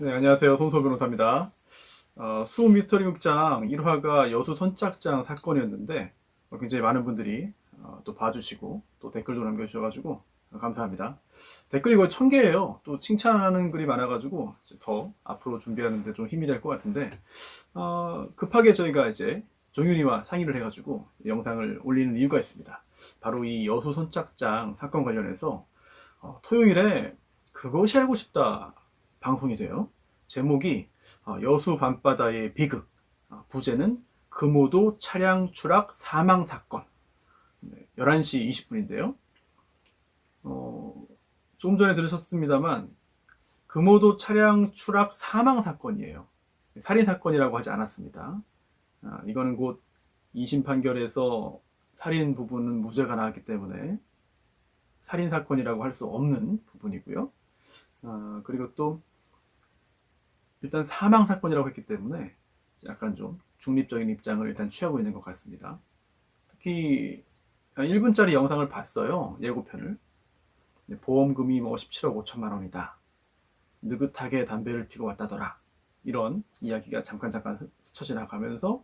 네, 안녕하세요. 손소 변호사입니다. 어, 수 미스터리 극장 1화가 여수 선착장 사건이었는데 어, 굉장히 많은 분들이 어, 또 봐주시고 또 댓글도 남겨주셔가지고 어, 감사합니다. 댓글이 거의 천 개예요. 또 칭찬하는 글이 많아가지고 더 앞으로 준비하는데 좀 힘이 될 것 같은데 어, 급하게 저희가 이제 종윤이와 상의를 해가지고 영상을 올리는 이유가 있습니다. 바로 이 여수 선착장 사건 관련해서 어, 토요일에 그것이 알고 싶다 방송이 돼요. 제목이 어, 여수 밤바다의 비극, 어, 부제는 금오도 차량 추락 사망 사건. 네, 11시 20분인데요. 어, 조금 전에 들으셨습니다만 금오도 차량 추락 사망 사건이에요. 살인 사건이라고 하지 않았습니다. 아, 이거는 곧 2심 판결에서 살인 부분은 무죄가 나왔기 때문에 살인 사건이라고 할 수 없는 부분이고요. 아, 그리고 또 일단 사망 사건이라고 했기 때문에 약간 좀 중립적인 입장을 일단 취하고 있는 것 같습니다. 특히 한 1분짜리 영상을 봤어요. 예고편을. 보험금이 뭐 17억 5천만 원이다. 느긋하게 담배를 피고 왔다더라. 이런 이야기가 잠깐 잠깐 스쳐 지나가면서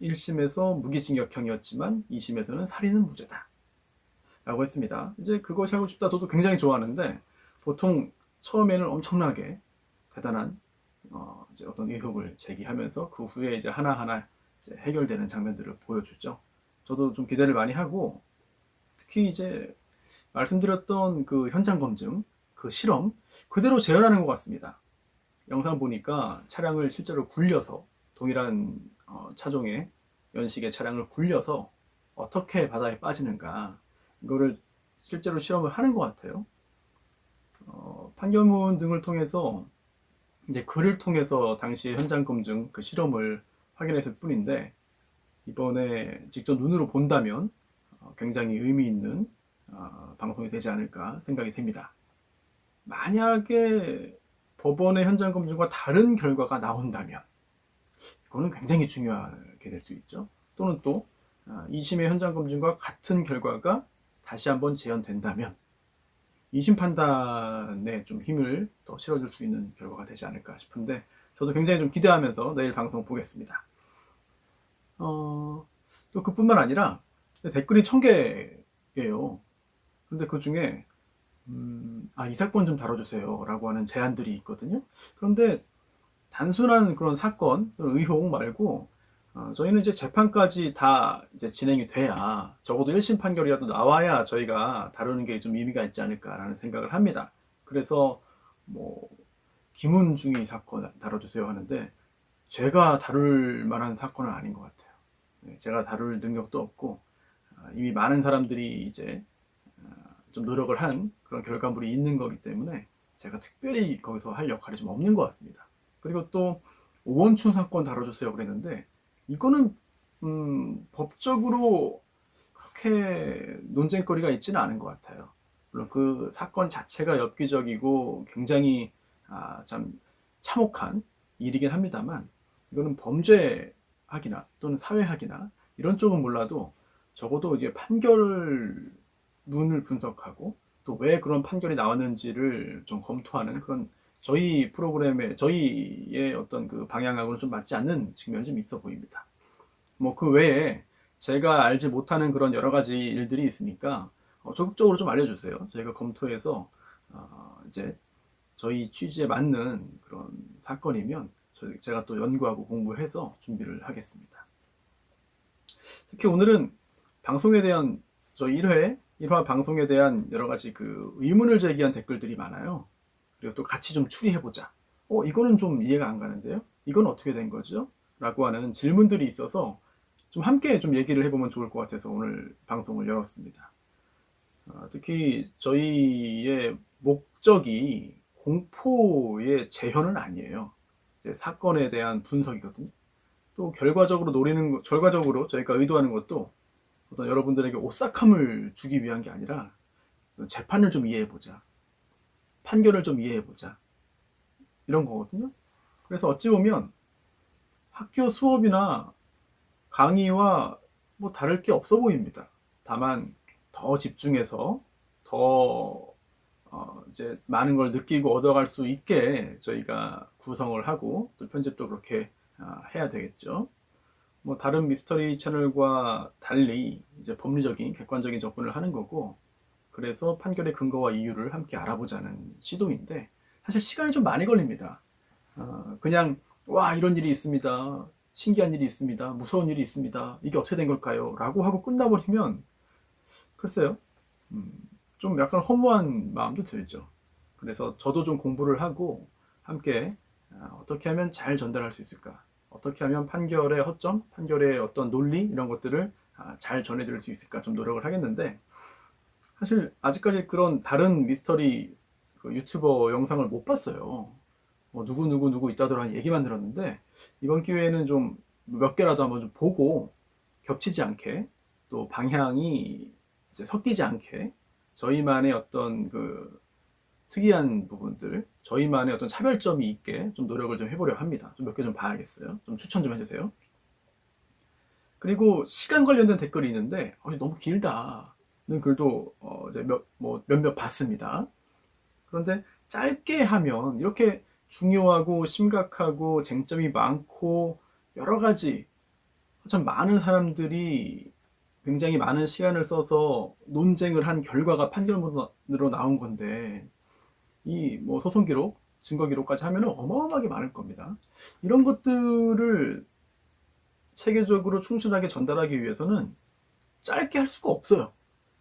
1심에서 무기징역형이었지만 2심에서는 살인은 무죄다. 라고 했습니다. 이제 그것이 하고 싶다. 저도 굉장히 좋아하는데 보통 처음에는 엄청나게 대단한 어, 이제 어떤 의혹을 제기하면서 그 후에 이제 하나하나 이제 해결되는 장면들을 보여주죠. 저도 좀 기대를 많이 하고 특히 이제 말씀드렸던 그 현장 검증, 그 실험 그대로 재현하는 것 같습니다. 영상 보니까 차량을 실제로 굴려서 동일한 어, 차종의 연식의 차량을 굴려서 어떻게 바다에 빠지는가 이거를 실제로 실험을 하는 것 같아요. 어, 판결문 등을 통해서 이제 글을 통해서 당시 현장 검증 그 실험을 확인했을 뿐인데 이번에 직접 눈으로 본다면 어, 굉장히 의미 있는 어, 방송이 되지 않을까 생각이 됩니다. 만약에 법원의 현장 검증과 다른 결과가 나온다면 이거는 굉장히 중요하게 될 수 있죠. 또는 또 2심의 현장 검증과 같은 결과가 다시 한번 재현된다면 2심 판단에 좀 힘을 더 실어줄 수 있는 결과가 되지 않을까 싶은데 저도 굉장히 좀 기대하면서 내일 방송 보겠습니다. 어, 또 그뿐만 아니라 댓글이 1000개예요. 근데 그 중에 음, 아, 이 사건 좀 다뤄주세요. 라고 하는 제안들이 있거든요. 그런데 단순한 그런 사건, 의혹 말고, 어, 저희는 이제 재판까지 다 이제 진행이 돼야, 적어도 1심 판결이라도 나와야 저희가 다루는 게 좀 의미가 있지 않을까라는 생각을 합니다. 그래서, 뭐, 김은중이 사건 다뤄주세요 하는데, 제가 다룰 만한 사건은 아닌 것 같아요. 네, 제가 다룰 능력도 없고, 어, 이미 많은 사람들이 이제 좀 노력을 한 그런 결과물이 있는 거기 때문에 제가 특별히 거기서 할 역할이 좀 없는 것 같습니다. 그리고 또 오원춘 사건 다뤄주세요 그랬는데 이거는 음, 법적으로 그렇게 논쟁거리가 있지는 않은 것 같아요. 물론 그 사건 자체가 엽기적이고 굉장히 아, 참 참혹한 일이긴 합니다만 이거는 범죄학이나 또는 사회학이나 이런 쪽은 몰라도 적어도 이제 판결 문을 분석하고 또 왜 그런 판결이 나왔는지를 좀 검토하는 그런 저희 프로그램의 저희의 어떤 그 방향하고는 좀 맞지 않는 측면이 좀 있어 보입니다. 뭐 그 외에 제가 알지 못하는 그런 여러 가지 일들이 있으니까 어, 적극적으로 좀 알려주세요. 저희가 검토해서 어, 이제 저희 취지에 맞는 그런 사건이면 저희, 제가 또 연구하고 공부해서 준비를 하겠습니다. 특히 오늘은 방송에 대한 저 1회 1화 방송에 대한 여러 가지 그 의문을 제기한 댓글들이 많아요. 그리고 또 같이 좀 추리해보자. 어, 이거는 좀 이해가 안 가는데요? 이건 어떻게 된 거죠? 라고 하는 질문들이 있어서 좀 함께 좀 얘기를 해보면 좋을 것 같아서 오늘 방송을 열었습니다. 어, 특히 저희의 목적이 공포의 재현은 아니에요. 사건에 대한 분석이거든요. 또 결과적으로 노리는, 결과적으로 저희가 의도하는 것도 어떤 여러분들에게 오싹함을 주기 위한 게 아니라 재판을 좀 이해해 보자. 판결을 좀 이해해보자. 이런 거거든요. 그래서 어찌 보면 학교 수업이나 강의와 뭐 다를 게 없어 보입니다. 다만 더 집중해서 더 어, 이제 많은 걸 느끼고 얻어갈 수 있게 저희가 구성을 하고 또 편집도 그렇게 아, 해야 되겠죠. 뭐 다른 미스터리 채널과 달리 이제 법리적인 객관적인 접근을 하는 거고 그래서 판결의 근거와 이유를 함께 알아보자는 시도인데 사실 시간이 좀 많이 걸립니다. 어, 그냥 와 이런 일이 있습니다. 신기한 일이 있습니다. 무서운 일이 있습니다. 이게 어떻게 된 걸까요? 라고 하고 끝나버리면 글쎄요. 음, 좀 약간 허무한 마음도 들죠. 그래서 저도 좀 공부를 하고 함께 아, 어떻게 하면 잘 전달할 수 있을까? 어떻게 하면 판결의 허점, 판결의 어떤 논리 이런 것들을 아, 잘 전해드릴 수 있을까 좀 노력을 하겠는데 사실 아직까지 그런 다른 미스터리 그 유튜버 영상을 못 봤어요. 뭐 누구 누구 누구 있다더라 얘기만 들었는데 이번 기회에는 좀 몇 개라도 한번 좀 보고 겹치지 않게 또 방향이 이제 섞이지 않게 저희만의 어떤 그 특이한 부분들, 저희만의 어떤 차별점이 있게 좀 노력을 좀 해보려 합니다. 좀 몇 개 좀 봐야겠어요. 좀 추천 좀 해주세요. 그리고 시간 관련된 댓글이 있는데 어, 너무 길다는 글도 어, 이제 몇, 뭐 몇몇 봤습니다. 그런데 짧게 하면 이렇게 중요하고 심각하고 쟁점이 많고 여러 가지 참 많은 사람들이 굉장히 많은 시간을 써서 논쟁을 한 결과가 판결문으로 나온 건데 이 뭐 소송 기록, 증거 기록까지 하면 어마어마하게 많을 겁니다. 이런 것들을 체계적으로 충실하게 전달하기 위해서는 짧게 할 수가 없어요.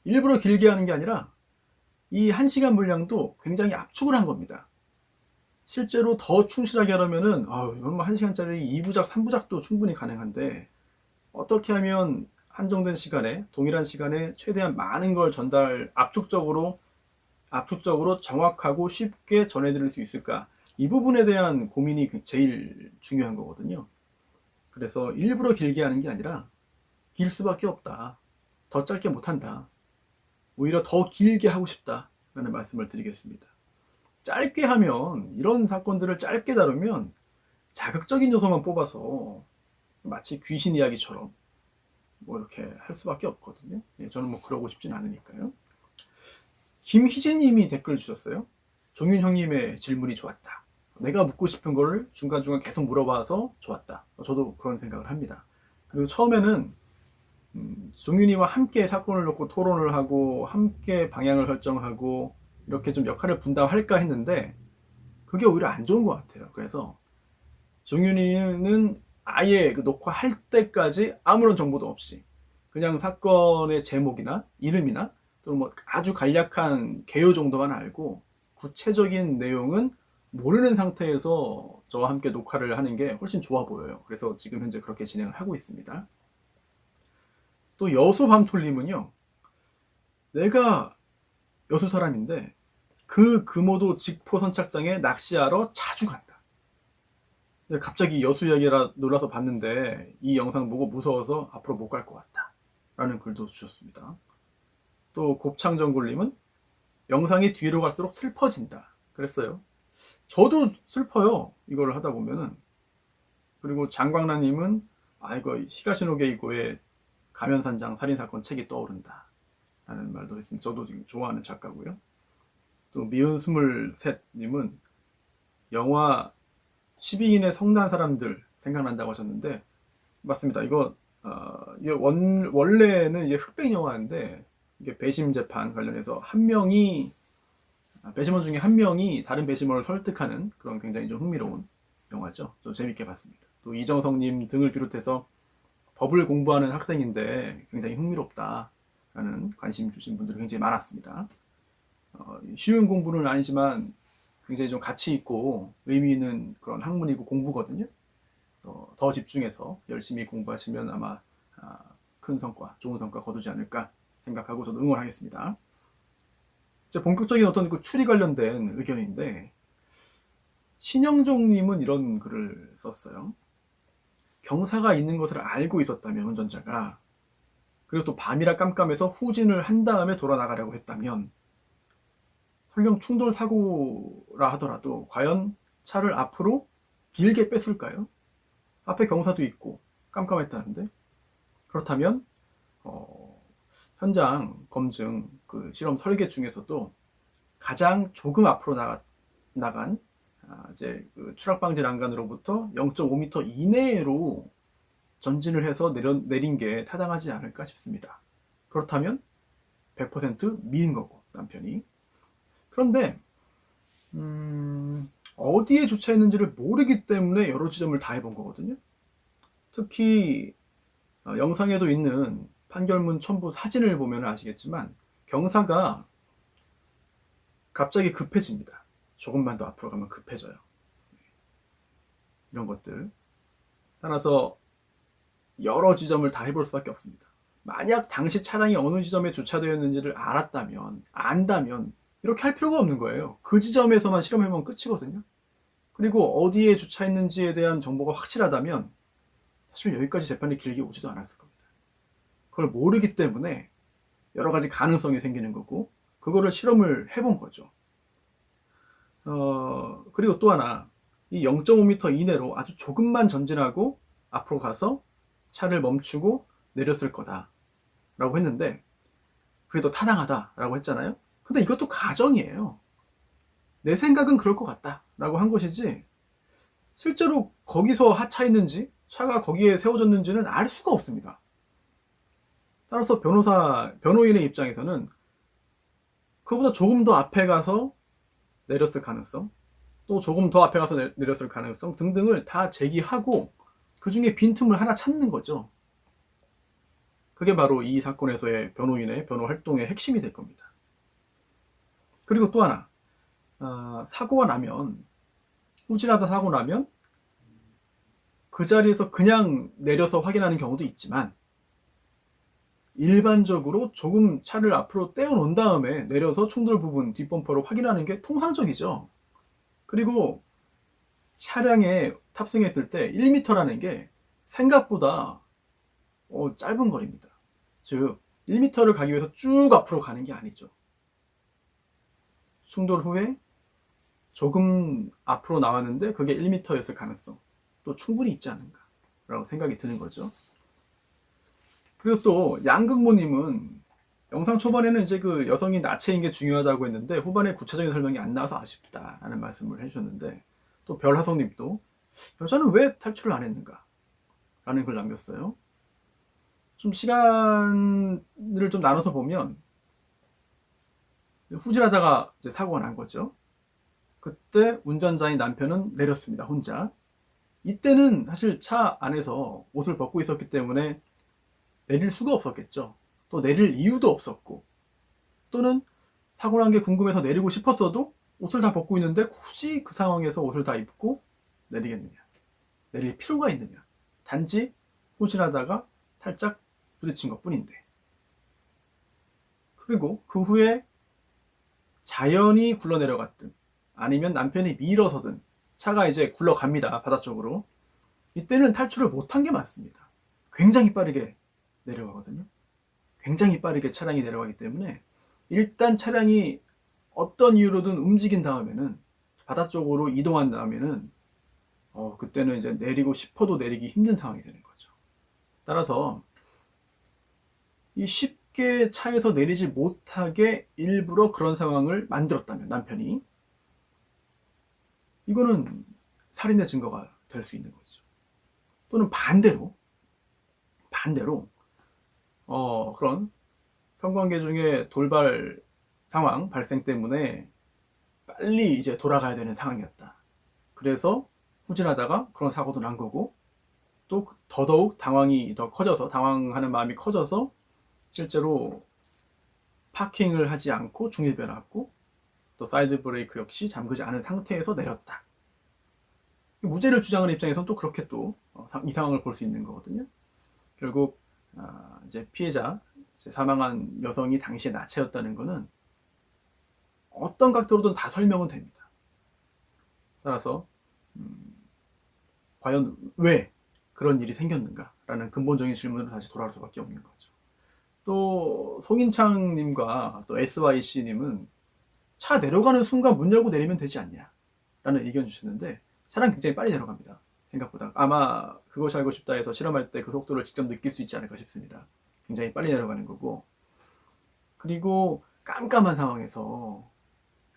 일부러 길게 하는 게 아니라 이한 시간 분량도 굉장히 압축을 한 겁니다. 실제로 더 충실하게 하려면은 아유, 이건 뭐 1시간짜리 2부작, 3부작도 충분히 가능한데 어떻게 하면 한정된 시간에 동일한 시간에 최대한 많은 걸 전달 압축적으로 압축적으로 정확하고 쉽게 전해드릴 수 있을까 이 부분에 대한 고민이 그 제일 중요한 거거든요. 그래서 일부러 길게 하는 게 아니라 길 수밖에 없다. 더 짧게 못한다. 오히려 더 길게 하고 싶다라는 말씀을 드리겠습니다. 짧게 하면 이런 사건들을 짧게 다루면 자극적인 요소만 뽑아서 마치 귀신 이야기처럼 뭐 이렇게 할 수밖에 없거든요. 예, 저는 뭐 그러고 싶진 않으니까요. 김희진님이 댓글 주셨어요. 종윤 형님의 질문이 좋았다. 내가 묻고 싶은 거를 중간중간 계속 물어봐서 좋았다. 저도 그런 생각을 합니다. 그리고 처음에는 음, 종윤이와 함께 사건을 놓고 토론을 하고 함께 방향을 설정하고 이렇게 좀 역할을 분담할까 했는데 그게 오히려 안 좋은 것 같아요. 그래서 종윤이는 아예 그 녹화할 때까지 아무런 정보도 없이 그냥 사건의 제목이나 이름이나 또는 뭐 아주 간략한 개요 정도만 알고 구체적인 내용은 모르는 상태에서 저와 함께 녹화를 하는 게 훨씬 좋아 보여요. 그래서 지금 현재 그렇게 진행을 하고 있습니다. 또 여수 밤톨님은요, 내가 여수 사람인데 그 금오도 직포 선착장에 낚시하러 자주 간다. 갑자기 여수 이야기라 놀라서 봤는데 이 영상 보고 무서워서 앞으로 못 갈 것 같다. 라는 글도 주셨습니다. 또 곱창전골님은 영상이 뒤로 갈수록 슬퍼진다. 그랬어요. 저도 슬퍼요. 이걸 하다 보면은. 그리고 장광란님은 아이고 히가시노게이고의 가면산장 살인사건 책이 떠오른다. 라는 말도 했습니다. 저도 지금 좋아하는 작가고요. 또 미운 스물셋님은 영화 12인의 성난 사람들 생각난다고 하셨는데 맞습니다. 이거 어, 원, 원래는 이제 흑백 영화인데 이게 배심 재판 관련해서 한 명이 아, 배심원 중에 한 명이 다른 배심원을 설득하는 그런 굉장히 좀 흥미로운 영화죠. 좀 재밌게 봤습니다. 또 이정성님 등을 비롯해서 법을 공부하는 학생인데 굉장히 흥미롭다라는 관심 주신 분들이 굉장히 많았습니다. 어, 쉬운 공부는 아니지만 굉장히 좀 가치 있고 의미 있는 그런 학문이고 공부거든요. 어, 더 집중해서 열심히 공부하시면 아마 아, 큰 성과, 좋은 성과 거두지 않을까 생각하고 저도 응원하겠습니다. 이제 본격적인 어떤 그 추리 관련된 의견인데 신영종님은 이런 글을 썼어요. 경사가 있는 것을 알고 있었다면 운전자가 그리고 또 밤이라 깜깜해서 후진을 한 다음에 돌아 나가려고 했다면 설령 충돌 사고라 하더라도 과연 차를 앞으로 길게 뺐을까요? 앞에 경사도 있고 깜깜했다는데 그렇다면 어, 현장 검증 그 실험 설계 중에서도 가장 조금 앞으로 나가, 나간 아, 이제 그 추락 방지 난간으로부터 0.5m 이내로 전진을 해서 내려, 내린 게 타당하지 않을까 싶습니다. 그렇다면 100% 미인 거고 남편이. 그런데 음, 어디에 주차했는지를 모르기 때문에 여러 지점을 다 해본 거거든요. 특히 어, 영상에도 있는 판결문 첨부 사진을 보면 아시겠지만 경사가 갑자기 급해집니다. 조금만 더 앞으로 가면 급해져요. 이런 것들. 따라서 여러 지점을 다 해볼 수밖에 없습니다. 만약 당시 차량이 어느 지점에 주차되어 있는지를 알았다면, 안다면, 이렇게 할 필요가 없는 거예요. 그 지점에서만 실험해보면 끝이거든요. 그리고 어디에 주차했는지에 대한 정보가 확실하다면, 사실 여기까지 재판이 길게 오지도 않았을 겁니다. 그걸 모르기 때문에 여러 가지 가능성이 생기는 거고, 그거를 실험을 해본 거죠. 어, 그리고 또 하나, 이 0.5m 이내로 아주 조금만 전진하고 앞으로 가서 차를 멈추고 내렸을 거다. 라고 했는데, 그게 더 타당하다. 라고 했잖아요. 근데 이것도 가정이에요. 내 생각은 그럴 것 같다. 라고 한 것이지, 실제로 거기서 하차했는지, 차가 거기에 세워졌는지는 알 수가 없습니다. 따라서 변호사, 변호인의 입장에서는 그보다 조금 더 앞에 가서 내렸을 가능성, 또 조금 더 앞에 가서 내, 내렸을 가능성 등등을 다 제기하고 그 중에 빈틈을 하나 찾는 거죠. 그게 바로 이 사건에서의 변호인의 변호 활동의 핵심이 될 겁니다. 그리고 또 하나, 어, 사고가 나면, 후진하다 사고 나면 그 자리에서 그냥 내려서 확인하는 경우도 있지만, 일반적으로 조금 차를 앞으로 떼어놓은 다음에 내려서 충돌 부분 뒷범퍼로 확인하는 게 통상적이죠. 그리고 차량에 탑승했을 때 1m라는 게 생각보다 어, 짧은 거리입니다. 즉 1m를 가기 위해서 쭉 앞으로 가는 게 아니죠. 충돌 후에 조금 앞으로 나왔는데 그게 1m였을 가능성 또 충분히 있지 않은가 라고 생각이 드는 거죠. 그리고 또 양극모님은 영상 초반에는 이제 그 여성이 나체인 게 중요하다고 했는데 후반에 구체적인 설명이 안 나와서 아쉽다라는 말씀을 해주셨는데 또 별하성님도 여자는 왜 탈출을 안 했는가 라는 글 남겼어요. 좀 시간을 좀 나눠서 보면 후진하다가 이제 사고가 난 거죠. 그때 운전자인 남편은 내렸습니다. 혼자. 이때는 사실 차 안에서 옷을 벗고 있었기 때문에 내릴 수가 없었겠죠. 또 내릴 이유도 없었고 또는 사고 난 게 궁금해서 내리고 싶었어도 옷을 다 벗고 있는데 굳이 그 상황에서 옷을 다 입고 내리겠느냐. 내릴 필요가 있느냐. 단지 후진하다가 살짝 부딪힌 것 뿐인데. 그리고 그 후에 자연히 굴러 내려갔든 아니면 남편이 밀어서든 차가 이제 굴러갑니다. 바다 쪽으로. 이때는 탈출을 못한 게 맞습니다. 굉장히 빠르게 내려가거든요. 굉장히 빠르게 차량이 내려가기 때문에 일단 차량이 어떤 이유로든 움직인 다음에는 바다 쪽으로 이동한 다음에는 어, 그때는 이제 내리고 싶어도 내리기 힘든 상황이 되는 거죠. 따라서 이 쉽게 차에서 내리지 못하게 일부러 그런 상황을 만들었다면 남편이 이거는 살인의 증거가 될 수 있는 거죠. 또는 반대로 반대로 어, 그런 성관계 중에 돌발 상황 발생 때문에 빨리 이제 돌아가야 되는 상황이었다. 그래서 후진하다가 그런 사고도 난 거고 또 더더욱 당황이 더 커져서 당황하는 마음이 커져서 실제로 파킹을 하지 않고 중립에 놨고 또 사이드 브레이크 역시 잠그지 않은 상태에서 내렸다. 무죄를 주장하는 입장에서는 또 그렇게 또 이 상황을 볼 수 있는 거거든요. 결국 아, 이제 피해자 이제 사망한 여성이 당시에 나체였다는 것은 어떤 각도로든 다 설명은 됩니다. 따라서 음, 과연 왜 그런 일이 생겼는가라는 근본적인 질문으로 다시 돌아올 수밖에 없는 거죠. 또 송인창님과 또 SYC님은 차 내려가는 순간 문 열고 내리면 되지 않냐라는 의견 주셨는데 차량 굉장히 빨리 내려갑니다. 생각보다 아마 그것이 알고 싶다 해서 실험할 때 그 속도를 직접 느낄 수 있지 않을까 싶습니다. 굉장히 빨리 내려가는 거고 그리고 깜깜한 상황에서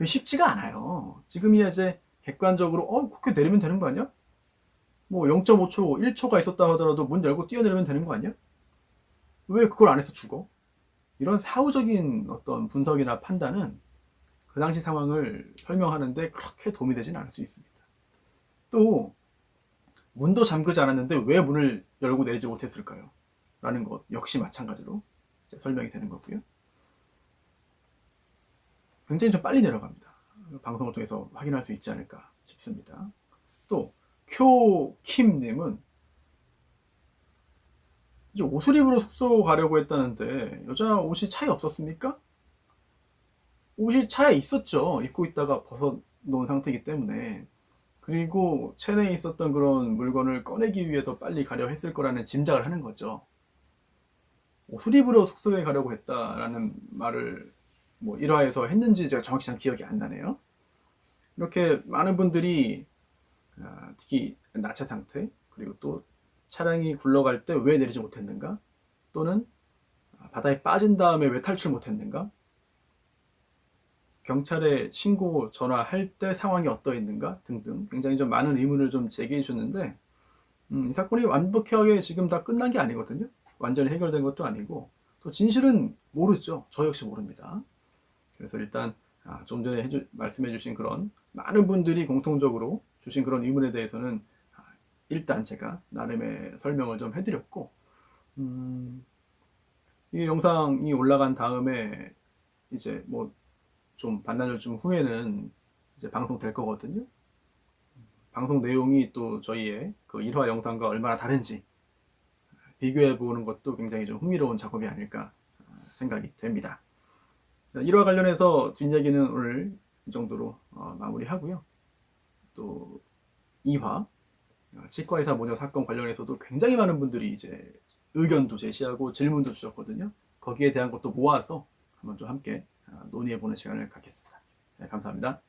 쉽지가 않아요. 지금이야 이제 객관적으로 어 그렇게 내리면 되는 거 아니야? 뭐 0.5초, 1초가 있었다 하더라도 문 열고 뛰어내리면 되는 거 아니야? 왜 그걸 안 해서 죽어? 이런 사후적인 어떤 분석이나 판단은 그 당시 상황을 설명하는데 그렇게 도움이 되지는 않을 수 있습니다. 또 문도 잠그지 않았는데 왜 문을 열고 내리지 못했을까요? 라는 것 역시 마찬가지로 설명이 되는 거고요. 굉장히 좀 빨리 내려갑니다. 방송을 통해서 확인할 수 있지 않을까 싶습니다. 또 쿄킴님은 이제 옷을 입으러 숙소 가려고 했다는데 여자 옷이 차에 없었습니까? 옷이 차에 있었죠. 입고 있다가 벗어 놓은 상태이기 때문에 그리고 체내에 있었던 그런 물건을 꺼내기 위해서 빨리 가려 했을 거라는 짐작을 하는 거죠. 옷을 입으러 숙소에 가려고 했다라는 말을 뭐 일화에서 했는지 제가 정확히 잘 기억이 안 나네요. 이렇게 많은 분들이 아, 특히 나체 상태 그리고 또 차량이 굴러갈 때 왜 내리지 못했는가 또는 바다에 빠진 다음에 왜 탈출 못했는가 경찰에 신고 전화할 때 상황이 어떠했는가? 등등. 굉장히 좀 많은 의문을 좀 제기해 주는데 음, 이 사건이 완벽하게 지금 다 끝난 게 아니거든요. 완전히 해결된 것도 아니고 또 진실은 모르죠. 저 역시 모릅니다. 그래서 일단 아, 좀 전에 해주, 말씀해 주신 그런 많은 분들이 공통적으로 주신 그런 의문에 대해서는 아, 일단 제가 나름의 설명을 좀 해드렸고 음, 이 영상이 올라간 다음에 이제 뭐 좀 반나절 좀 후에는 이제 방송 될 거거든요. 방송 내용이 또 저희의 그 1화 영상과 얼마나 다른지 비교해 보는 것도 굉장히 좀 흥미로운 작업이 아닐까 생각이 됩니다. 1화 관련해서 뒷이야기는 오늘 이 정도로 어, 마무리하고요. 또 2화 치과의사 모녀 사건 관련해서도 굉장히 많은 분들이 이제 의견도 제시하고 질문도 주셨거든요. 거기에 대한 것도 모아서 한번 좀 함께 어, 논의해 보는 시간을 갖겠습니다. 네, 감사합니다.